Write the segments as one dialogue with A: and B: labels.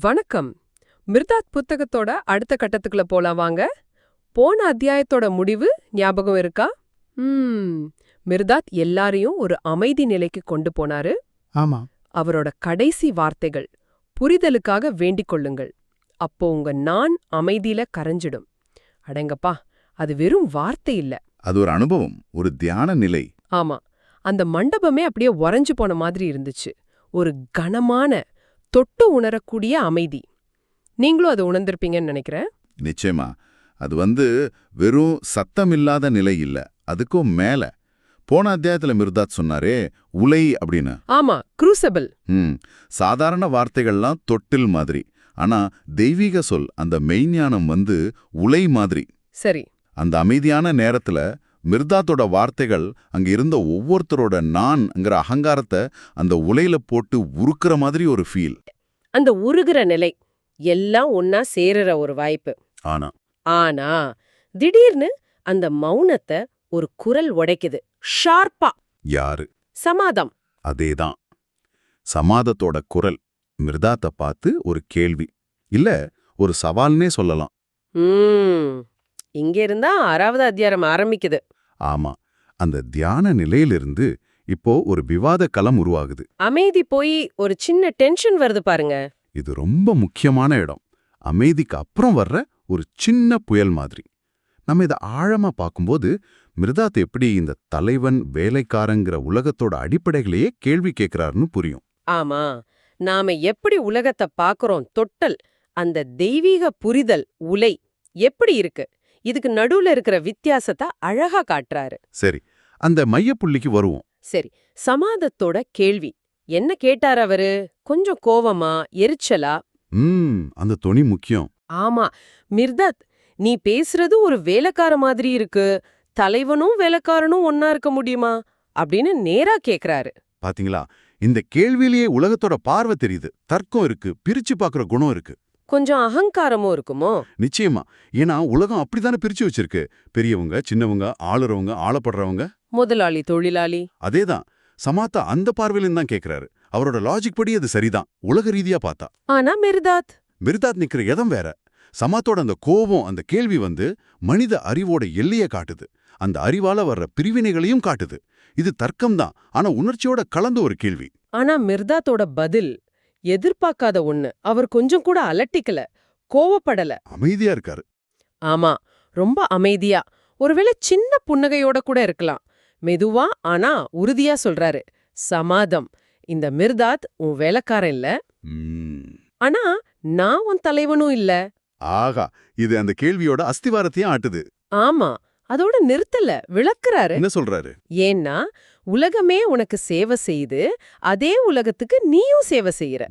A: வணக்கம். மிர்தாத் புத்தகத்தோட அடுத்த கட்டத்துக்குள்ள போலாம் வாங்க. போன அத்தியாயத்தோட முடிவு ஞாபகம் இருக்கா? ம். மிர்தாத் எல்லாரையும் ஒரு அமைதி நிலைக்கு கொண்டு போனாரு.
B: ஆமா.
A: அவரோட கடைசி வார்த்தைகள் புரிதலுக்காக வேண்டிக் கொள்ளுங்கள். அப்போ உங்க நான் அமைதியில கரைஞ்சிடும். அடங்கப்பா அது வெறும் வார்த்தை இல்ல.
C: அது ஒரு அனுபவம் ஒரு தியான நிலை.
A: ஆமா. அந்த மண்டபமே அப்படியே உறைஞ்சு போன மாதிரி இருந்துச்சு. ஒரு கனமான தொட்டு உணரக்கூடிய அமைதி. நீங்களும் அதை உணர்ந்திருப்பீங்கன்னு நினைக்கிறேன்.
C: நிச்சயமா. அது வந்து வெறும் சத்தமில்லாத நிலை இல்ல. அதுக்கும் மேல. போன அத்தியாயத்துல மிர்தாத் சொன்னாரே உலை அப்படின்னு.
A: ஆமா குரூசபிள்
C: ம். சாதாரண வார்த்தைகள்லாம் தொட்டில் மாதிரி. ஆனா தெய்வீக சொல் அந்த மெய்ஞானம் வந்து உலை மாதிரி.
A: சரி.
C: அந்த அமைதியான நேரத்துல மிர்தாத்தோட வார்த்தைகள் அங்க இருந்த ஒவ்வொருத்தரோட நான்ங்கிற அகங்காரத்தை அந்த உலையில போட்டு உருக்குற மாதிரி ஒரு ஃபீல்
D: அந்த உருகுற நிலை எல்லாம் ஒன்னா சேருற ஒரு வாய்ப்பு.
C: ஆனா.
D: ஆனா திடீர்னு அந்த மௌனத்தை ஒரு குரல் உடைக்குது. ஷார்ப்பா.
C: யாரு?
D: சமாதம்.
C: அதேதான். சமாதத்தோட குரல் மிர்தாத்தை பார்த்து ஒரு கேள்வி. இல்ல ஒரு சவால்னே சொல்லலாம்.
D: ம். இங்க இருந்தா ஆறாவது அத்தியாயம் ஆரம்பிக்குது.
C: ஆமா. அந்த தியான நிலையிலிருந்து இப்போ ஒரு விவாத களம் உருவாகுது.
D: அமைதி போய் ஒரு சின்ன டென்ஷன் வருது பாருங்க.
C: இது ரொம்ப முக்கியமான இடம். அமைதிக்கு அப்புறம் வர்ற ஒரு சின்ன புயல் மாதிரி. நம்ம இதை ஆழமா பார்க்கும்போது மிருதாத் எப்படி இந்த தலைவன் வேலைக்காரங்கிற உலகத்தோட அடிப்படைகளையே கேள்வி கேட்கிறாருன்னு புரியும்.
D: ஆமா. நாம எப்படி உலகத்தை பாக்குறோம் தொட்டல் அந்த தெய்வீக புரிதல் உலை எப்படி இருக்கு? இதுக்கு நடுவுல இருக்கிற வித்தியாசத்தை அழகா காட்டுறாரு.
C: சரி அந்த மையப்புள்ளிக்கு வருவோம்.
D: சரி சமாதத்தோட கேள்வி. என்ன கேட்டார் அவரு? கொஞ்சம் கோவமா எரிச்சலா?
C: ம் அந்த தொனி முக்கியம்.
D: ஆமா மிர்தத் நீ பேசுறது ஒரு வேலைக்கார மாதிரி இருக்கு. தலைவனும் வேலைக்காரனும் ஒன்னா இருக்க முடியுமா? அப்படின்னு நேரா கேக்குறாரு.
C: பாத்தீங்களா? இந்த கேள்வியிலேயே உலகத்தோட பார்வை தெரியுது. தர்க்கம் இருக்கு பிரிச்சு பார்க்குற குணம் இருக்கு.
D: கொஞ்சம் அகங்காரமும் இருக்குமோ?
C: நிச்சயமா. ஏன்னா உலகம் அப்படித்தானே பிரிச்சு வச்சிருக்கு. பெரியவங்க சின்னவங்க ஆளுறவங்க ஆளப்படுறவங்க?
D: முதலாளி தொழிலாளி.
C: அதேதான். சமாத்தா அந்த பார்வையிலும் தான் கேக்குறாரு. அவரோட லாஜிக் படி அது சரிதான். உலக ரீதியா பார்த்தா.
D: ஆனா மிர்தாத்?
C: மிர்தாத் நிக்கிற இடம் வேற. சமாத்தோட அந்த கோபம் அந்த கேள்வி வந்து மனித அறிவோட எல்லைய காட்டுது. அந்த அறிவால வர்ற பிரிவினைகளையும் காட்டுது. இது தர்க்கம்தான். ஆனா உணர்ச்சியோட கலந்த ஒரு கேள்வி.
D: ஆனா மிர்தாத்தோட பதில் எதிர்பார்க்காத ஒண்ணு. அவர் கொஞ்சம் கூட அலட்டிக்கல. கோவப்படல.
C: அமைதியா இருக்காரு.
D: ஆமா. ரொம்ப அமைதியா. ஒருவேளை சின்ன புன்னகையோட கூட இருக்கலாம். மெதுவா ஆனா உறுதியா சொல்றாரு. சமாதம். இந்த மிர்தாத் உன் வேலைக்காரன் இல்ல. ஆனா நான் உன் தலைவனும் இல்ல.
C: ஆகா. இது அந்த கேள்வியோட அஸ்திவாரத்தையும் ஆட்டுது.
D: ஆமா. அதோட நிறுத்தல. விளக்குறாரு.
C: என்ன சொல்றாரு?
D: ஏன்னா உலகமே உனக்கு சேவை செய்யுது அதே உலகத்துக்கு நீயும் சேவை செய்யற.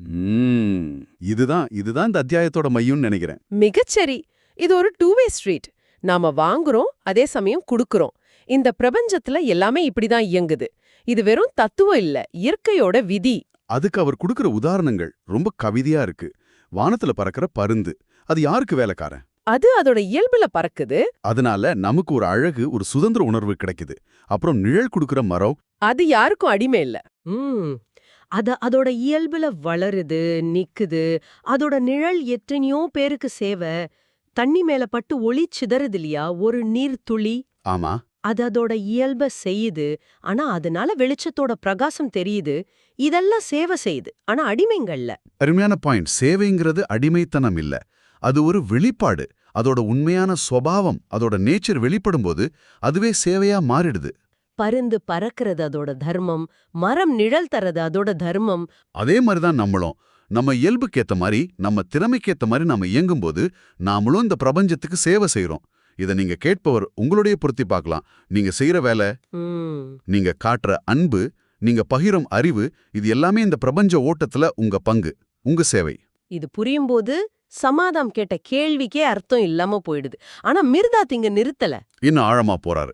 C: இதுதான் இதுதான் இந்த அத்தியாயத்தோட மையம்னு நினைக்கிறேன்.
D: மிகச்சரி. இது ஒரு டூ வே ஸ்ட்ரீட் நாம வாங்குறோம் அதே சமயம் குடுக்குறோம். இந்த பிரபஞ்சத்துல எல்லாமே இப்படிதான் இயங்குது. இது வெறும் தத்துவம் இல்ல இயற்கையோட விதி.
C: அதுக்கு அவர் கொடுக்கிற உதாரணங்கள் ரொம்ப கவிதையா இருக்கு. வானத்துல பறக்கிற பருந்து. அது யாருக்கு வேலைக்காரன்?
D: அது அதோட இயல்புல பறக்குது.
C: அதனால நமக்கு ஒரு அழகு ஒரு சுதந்திர உணர்வு கிடைக்குது. அப்புறம் நிழல் கொடுக்கிற மரம்.
D: அது யாருக்கும் அடிமை இல்ல. ம். அத அதோட இயல்புல வளருது நிக்குது. அதோட நிழல் எத்தனையோ பேருக்கு சேவை. தண்ணி மேல பட்டு ஒளி சிதறுது இல்லையா? ஒரு நீர் துளி.
C: ஆமா.
D: அது அதோட இயல்ப செய்யுது. ஆனா அதனால வெளிச்சத்தோட பிரகாசம் தெரியுது. இதெல்லாம் சேவை செய்யுது. ஆனா அடிமைங்கள்ல.
C: அருமையான பாயிண்ட் சேவைங்கிறது அடிமைத்தனம் இல்ல. அது ஒரு வெளிப்பாடு. அதோட உண்மையான சுவாவம் அதோட நேச்சர் வெளிப்படும்போது அதுவே சேவையா மாறிடுது.
D: பருந்து பறக்கிறது அதோட தர்மம் மரம் நிழல் தரது அதோட தர்மம்.
C: அதே மாதிரிதான் நம்மளும். நம்ம இயல்புக்கு ஏத்த மாதிரி நம்ம திறமைக்கு ஏத்த மாதிரி நாம இயங்கும்போது நாமளும் இந்த பிரபஞ்சத்துக்கு சேவை செய்றோம். இதை நீங்க கேட்பவர் உங்களுடைய பொருத்தி பார்க்கலாம். நீங்க செய்யற வேலை நீங்க காட்டுற அன்பு நீங்க பகிரும் அறிவு இது எல்லாமே இந்த பிரபஞ்ச ஓட்டத்துல உங்க பங்கு உங்க சேவை.
D: இது புரியும்போது சமாதாம் கேட்ட கேள்விக்கே அர்த்தம் இல்லாம போயிடுது. ஆனா மிர்தாத் இங்க நிறுத்தல.
C: இன்னும் ஆழமா போறாரு.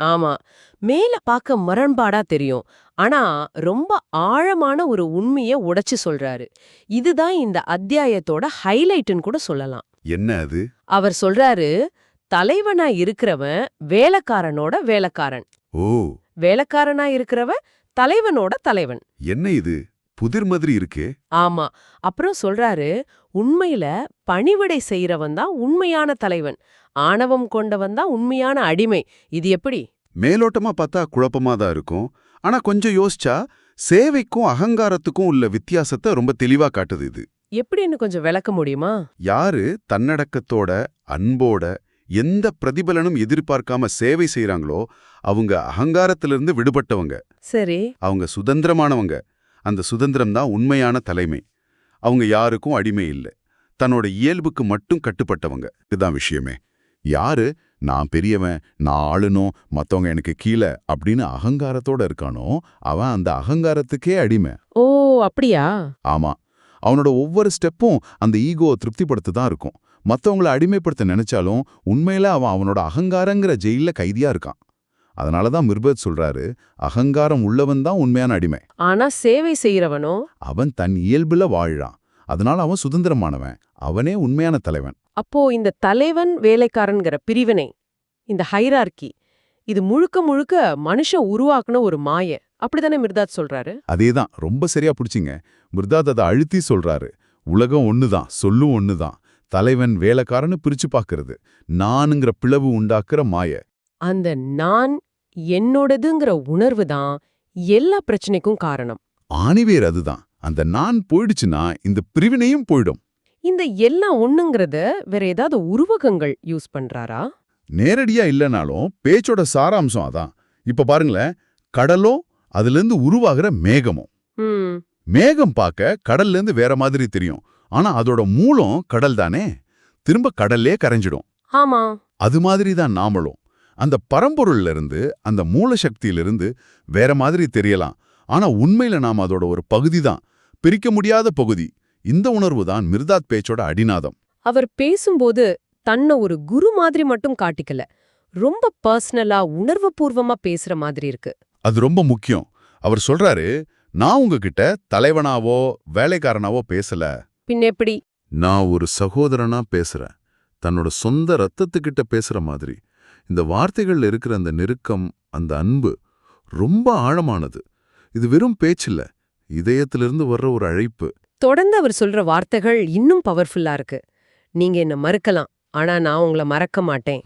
D: ஆமா. மேல பார்க்க முரண்பாடா தெரியும். ஆனா ரொம்ப ஆழமான ஒரு உண்மைய உடைச்சு சொல்றாரு. இதுதான் இந்த அத்தியாயத்தோட ஹைலைட்னு கூட சொல்லலாம்.
C: என்ன அது?
D: அவர் சொல்றாரு தலைவனா இருக்கிறவன் வேலைக்காரனோட வேலைக்காரன்.
C: ஓ.
D: வேலைக்காரனா இருக்கிறவன் தலைவனோட தலைவன்.
C: என்ன இது? புதிர் மாதிரி இருக்கே.
D: ஆமா. அப்புறம் சொல்றாரு உண்மையில பணிவிடை செய்யறவன் தான் உண்மையான தலைவன். ஆணவம் கொண்டவன் தான் உண்மையான அடிமை. இது எப்படி?
C: மேலோட்டமா பார்த்தா குழப்பமா தான் இருக்கும். ஆனா கொஞ்சம் யோசிச்சா சேவைக்கும் அகங்காரத்துக்கும் உள்ள வித்தியாசத்தை ரொம்ப தெளிவா காட்டுது இது.
D: எப்படின்னு கொஞ்சம் விளக்க முடியுமா?
C: யாரு தன்னடக்கத்தோட அன்போட எந்த பிரதிபலனும் எதிர்பார்க்காம சேவை செய்றாங்களோ அவங்க அகங்காரத்திலிருந்து விடுபட்டவங்க.
D: சரி.
C: அவங்க சுதந்திரமானவங்க. அந்த சுதந்திரம் தான் உண்மையான தலைமை. அவங்க யாருக்கும் அடிமை இல்லை. தன்னோட இயல்புக்கு மட்டும் கட்டுப்பட்டவங்க. இதுதான் விஷயமே. யாரு? நான் பெரியவன் நான் ஆளுனும் மத்தவங்க எனக்கு கீழே அப்படின்னு அகங்காரத்தோட இருக்கானோ அவன் அந்த அகங்காரத்துக்கே அடிமை.
D: ஓ அப்படியா?
C: ஆமா. அவனோட ஒவ்வொரு ஸ்டெப்பும் அந்த ஈகோவை திருப்திப்படுத்த தான் இருக்கும். மத்தவங்கள அடிமைப்படுத்த நினைச்சாலும் உண்மையில அவன் அவனோட அகங்காரங்கிற ஜெயில கைதியா இருக்கான். அதனால தான் மிர்பத் சொல்றாரு அகங்காரம் உள்ளவன் தான் உண்மையான அடிமை.
D: ஆனா சேவை செய்யறவனோ
C: அவன் தன் இயல்புல வாழ்றான். அதனால அவன் சுதந்திரமானவன். அவனே உண்மையான தலைவன்.
D: அப்போ இந்த தலைவன் வேலைக்காரன்கிற பிரிவினை இந்த ஹைரார்கி இது முழுக்க முழுக்க மனுஷன் உருவாக்குன ஒரு மாய. அப்படிதானே மிர்தாத் சொல்றாரு?
C: அதேதான். ரொம்ப சரியா பிடிச்சிங்க. மிர்தாத் அதை அழுத்தி சொல்றாரு. உலகம் ஒண்ணுதான் சொல்லும் ஒண்ணுதான். தலைவன் வேலைக்காரன்னு பிரிச்சு பார்க்கறது நானுங்கிற பிளவு உண்டாக்குற மாய.
D: அந்த நான் என்னோடதுங்கிற உணர்வு தான் எல்லா பிரச்சனைக்கும் காரணம்.
C: ஆணிவேர் அதுதான். அந்த நான் போயிடுச்சுன்னா இந்த பிரிவினையும் போயிடும்.
D: இந்த எல்லாம் ஒண்ணுங்கிறத வேற ஏதாவது உருவகங்கள் யூஸ் பண்றாரா?
C: நேரடியா இல்லைனாலும் பேச்சோட சாராம்சம் அதான். இப்ப பாருங்களேன் கடலும் அதிலிருந்து உருவாகிற மேகமும் மேகம் பார்க்க கடல்ல இருந்து வேற மாதிரி தெரியும். ஆனா அதோட மூலம் கடல் தானே. திரும்ப கடல்லே கரைஞ்சிடும்.
D: ஆமா.
C: அது மாதிரி தான் நாமளும். அந்த பரம்பொருள்ல இருந்து அந்த மூல சக்தியிலிருந்து வேற மாதிரி தெரியலாம். ஆனா உண்மையில நாம் அதோட ஒரு பகுதி தான் பிரிக்க முடியாத பகுதி. இந்த உணர்வு தான் மிர்தாத் பேச்சோட அடிநாதம்.
D: அவர் பேசும்போது தன்னை ஒரு குரு மாதிரி மட்டும் காட்டிக்கல. ரொம்ப பர்சனலா உணர்வுபூர்வமா பேசுற மாதிரி இருக்கு.
C: அது ரொம்ப முக்கியம். அவர் சொல்றாரு நான் உங்ககிட்ட தலைவனாவோ வேலைக்காரனாவோ பேசல.
D: பின்ன எப்படி?
C: நான் ஒரு சகோதரனா பேசுறேன். தன்னோட சொந்த ரத்தத்துக்கிட்ட பேசுற மாதிரி. இந்த வார்த்தைகள்ல இருக்கிற அந்த நெருக்கம் அந்த அன்பு ரொம்ப ஆழமானது. இது வெறும் பேச்சில்ல இதயத்திலிருந்து வர்ற ஒரு அழைப்பு.
D: தொடர்ந்து அவர் சொல்ற வார்த்தைகள் இன்னும் பவர்ஃபுல்லா இருக்கு. நீங்க என்ன மறுக்கலாம் ஆனா நான் உங்களை மறக்க மாட்டேன்.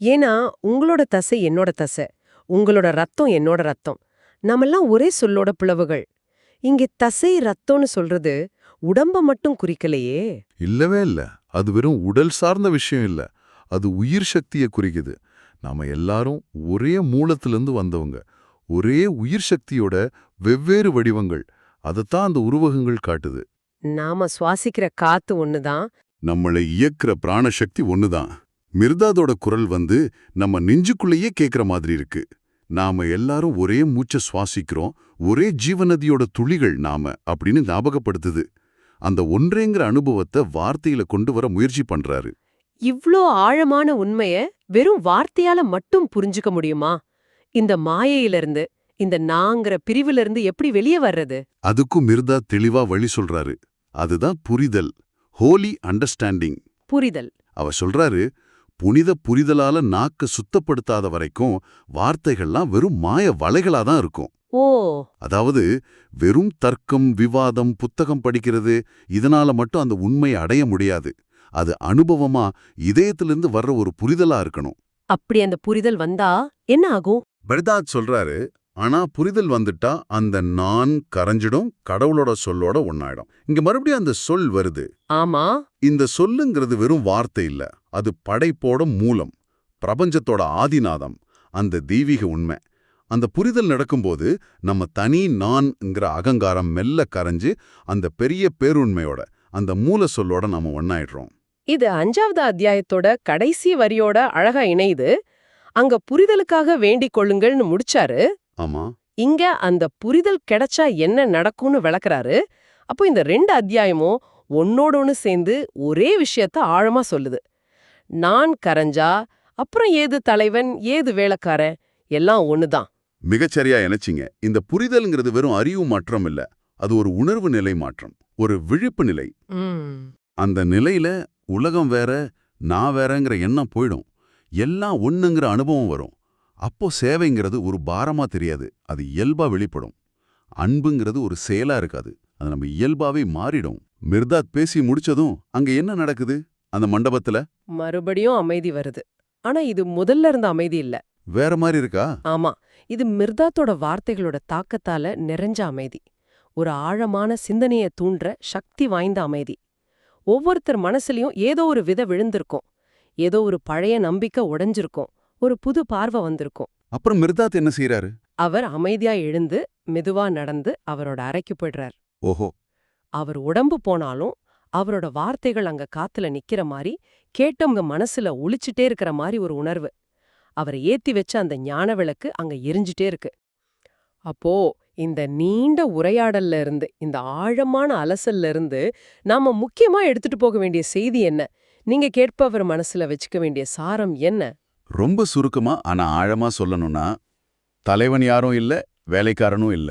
D: ஏன்னா உங்களோட தசை என்னோட தசை உங்களோட ரத்தம் என்னோட ரத்தம். நாமெல்லாம் ஒரே சொல்லோட பிளவுகள். இங்கே தசை ரத்தம்னு சொல்றது உடம்ப மட்டும் குறிக்கலையே.
C: இல்லவே இல்ல அது வெறும் உடல் சார்ந்த விஷயம் இல்ல. அது உயிர் சக்தியை குறிக்குது. நாம எல்லாரும் ஒரே மூலத்திலிருந்து வந்தவங்க. ஒரே உயிர் சக்தியோட வெவ்வேறு வடிவங்கள். அதைத்தான் அந்த உருவகங்கள் காட்டுது.
D: நாம சுவாசிக்கிற காத்து ஒண்ணுதான்.
C: நம்மளை இயக்குற பிராணசக்தி ஒண்ணுதான். மிர்தாதோட குரல் வந்து நம்ம நெஞ்சுக்குள்ளேயே கேக்குற மாதிரி இருக்கு. நாம எல்லாரும் ஒரே மூச்ச சுவாசிக்கிறோம். ஒரே ஜீவநதியோட துளிகள் நாம அப்படின்னு ஞாபகப்படுத்துது. அந்த ஒன்றேங்கிற அனுபவத்தை வார்த்தையில கொண்டு வர முயற்சி பண்றாரு.
D: இவ்ளோ ஆழமான உண்மைய வெறும் வார்த்தையால மட்டும் புரிஞ்சுக்க முடியுமா? இந்த மாயையிலிருந்து இந்த நாங்கிற பிரிவிலிருந்து எப்படி வெளியே வர்றது?
C: அதுக்கும் மிர்தா தெளிவா வழி சொல்றாரு. அதுதான் புரிதல் ஹோலி அண்டர்ஸ்டாண்டிங்.
D: புரிதல்.
C: அவர் சொல்றாரு புனித புரிதலால நாக்க சுத்தப்படுத்தாத வரைக்கும் வார்த்தைகள்லாம் வெறும் மாய வலைகளா தான் இருக்கும்.
D: ஓ.
C: அதாவது வெறும் தர்க்கம் விவாதம் புத்தகம் படிக்கிறது இதனால மட்டும் அந்த உண்மையை அடைய முடியாது. அது அனுபவமா இதயத்திலிருந்து வர்ற ஒரு புரிதலா இருக்கணும்.
D: அப்படி அந்த புரிதல் வந்தா என்ன ஆகும்?
C: பர்தாத் சொல்றாரு ஆனா புரிதல் வந்துட்டா அந்த நான் கரைஞ்சிடும் கடவுளோட சொல்லோட ஒன்னாயிடும் இங்க மறுபடியும் அந்த சொல் வருது.
D: ஆமா.
C: இந்த சொல்லுங்கிறது வெறும் வார்த்தை இல்ல அது படைப்போட மூலம் பிரபஞ்சத்தோட ஆதிநாதம் அந்த தெய்வீக உண்மை. அந்த புரிதல் நடக்கும்போது நம்ம தனி நான்ங்கிற அகங்காரம் மெல்ல கரைஞ்சு அந்த பெரிய பேருண்மையோட அந்த மூல சொல்லோட நம்ம ஒன்னாயிடுறோம்
D: இது அஞ்சாவது அத்தியாயத்தோட கடைசி வரியோட அழகா இணையுது. அங்க புரிதலுக்காக வேண்டிக் கொள்ளுங்கள்னு முடிச்சாரு.
C: ஆமா.
D: இங்க அந்த புரிதல் கிடைச்சா என்ன நடக்கும்னு விளக்குறாரு. அப்போ இந்த ரெண்டு அத்தியாயமும் ஒன்னோட ஒன்னு சேர்ந்து ஒரே விஷயத்த ஆழமா சொல்லுது. நான் கரைஞ்சா அப்புறம் ஏது தலைவன் ஏது வேலைக்காரன் எல்லாம் ஒண்ணுதான்.
C: மிகச்சரியா இணைச்சிங்க. இந்த புரிதல்ங்கிறது வெறும் அறிவு மாற்றம் இல்ல அது ஒரு உணர்வு நிலை மாற்றம். ஒரு விழிப்பு நிலை. அந்த நிலையில உலகம் வேற நான் வேறங்கிற எண்ணம் போயிடும். எல்லாம் ஒண்ணுங்கிற அனுபவம் வரும். அப்போ சேவைங்கிறது ஒரு பாரமா தெரியாது. அது இயல்பா வெளிப்படும். அன்புங்கிறது ஒரு செயலா இருக்காது. அது நம்ம இயல்பாவே மாறிடும். மிர்தாத் பேசி முடிச்சதும் அங்க என்ன நடக்குது? அந்த மண்டபத்துல?
D: மறுபடியும் அமைதி வருது. ஆனா இது முதல்ல இருந்த அமைதி இல்ல.
C: வேற மாதிரி இருக்கா?
D: ஆமா. இது மிர்தாத்தோட வார்த்தைகளோட தாக்கத்தால நிறைஞ்ச அமைதி. ஒரு ஆழமான சிந்தனைய தூண்டுற சக்தி வாய்ந்த அமைதி. ஒவ்வொருத்தர் மனசுலயும் ஏதோ ஒரு வித விழுந்திருக்கும். ஏதோ ஒரு பழைய நம்பிக்கை உடைஞ்சிருக்கும். ஒரு புது பார்வை வந்திருக்கும்.
C: அப்புறம் மிர்தாத் என்ன செய்யறாரு
D: அவர் அமைதியா எழுந்து மெதுவா நடந்து அவரோட அறைக்கு போயிடுறார்.
C: ஓஹோ.
D: அவர் உடம்பு போனாலும் அவரோட வார்த்தைகள் அங்க காத்துல நிக்கிற மாதிரி கேட்டவங்க மனசுல ஒளிச்சிட்டே இருக்கிற மாதிரி ஒரு உணர்வு. அவரை ஏத்தி வச்ச அந்த ஞான விளக்கு அங்க எரிஞ்சிட்டே இருக்கு. அப்போ இந்த நீண்ட உரையாடல்ல இருந்து இந்த ஆழமான அலசல்ல இருந்து நாம முக்கியமா எடுத்துட்டு போக வேண்டிய செய்தி என்ன? நீங்க கேட்பவர் மனசுல வச்சுக்க வேண்டிய சாரம் என்ன?
C: ரொம்ப சுருக்கமா ஆனா ஆழமா சொல்லணும்னா தலைவன் யாரும் இல்ல வேலைக்காரனும் இல்ல.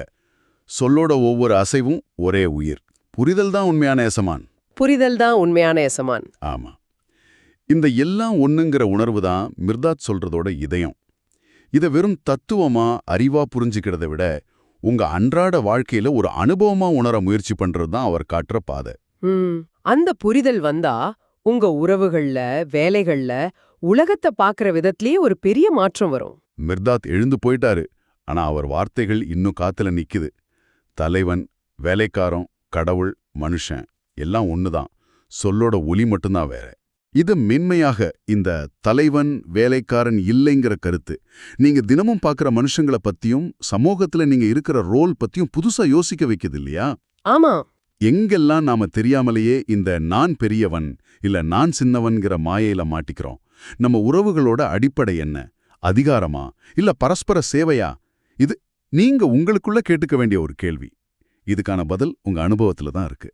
C: சொல்லோட ஒவ்வொரு அசைவும் ஒரே உயிர். புரிதல் தான் உண்மையான எசமான்.
D: புரிதல் தான் உண்மையான எசமான்.
C: ஆமா. இந்த எல்லாம் ஒண்ணுங்கிற உணர்வு தான் மிர்தாத் சொல்றதோட இதயம். இத வெறும் தத்துவமா அறிவா புரிஞ்சுக்கிறத விட உங்க அன்றாட வாழ்க்கையில ஒரு அனுபவமா உணர முயற்சி பண்றது தான் அவர் காட்டுற பாதை.
D: அந்த புரிதல் வந்தா உங்க உறவுகள்ல வேலைகள்ல உலகத்தை பாக்குற விதத்திலேயே ஒரு பெரிய மாற்றம் வரும்.
C: மிர்தாத் எழுந்து போயிட்டாரு. ஆனா அவர் வார்த்தைகள் இன்னும் காத்துல நிக்குது. தலைவன் வேலைக்காரன் கடவுள் மனுஷன் எல்லாம் ஒண்ணுதான். சொல்லோட ஒலி மட்டும்தான் வேற. இது மென்மையாக இந்த தலைவன் வேலைக்காரன் இல்லைங்கிற கருத்து. நீங்க தினமும் பார்க்குற மனுஷங்கள பத்தியும் சமூகத்துல நீங்க இருக்கிற ரோல் பத்தியும் புதுசா யோசிக்க வைக்குது இல்லையா?
D: ஆமா.
C: எங்கெல்லாம் நாம தெரியாமலேயே இந்த நான் பெரியவன் இல்ல நான் சின்னவன்கிற மாயையில மாட்டிக்கிறோம் நம்ம உறவுகளோட அடிப்படை என்ன? அதிகாரமா? இல்ல பரஸ்பர சேவையா? இது நீங்க உங்களுக்குள்ள கேட்டுக்க வேண்டிய ஒரு கேள்வி. இதுக்கான பதில் உங்க அனுபவத்துல தான் இருக்கு.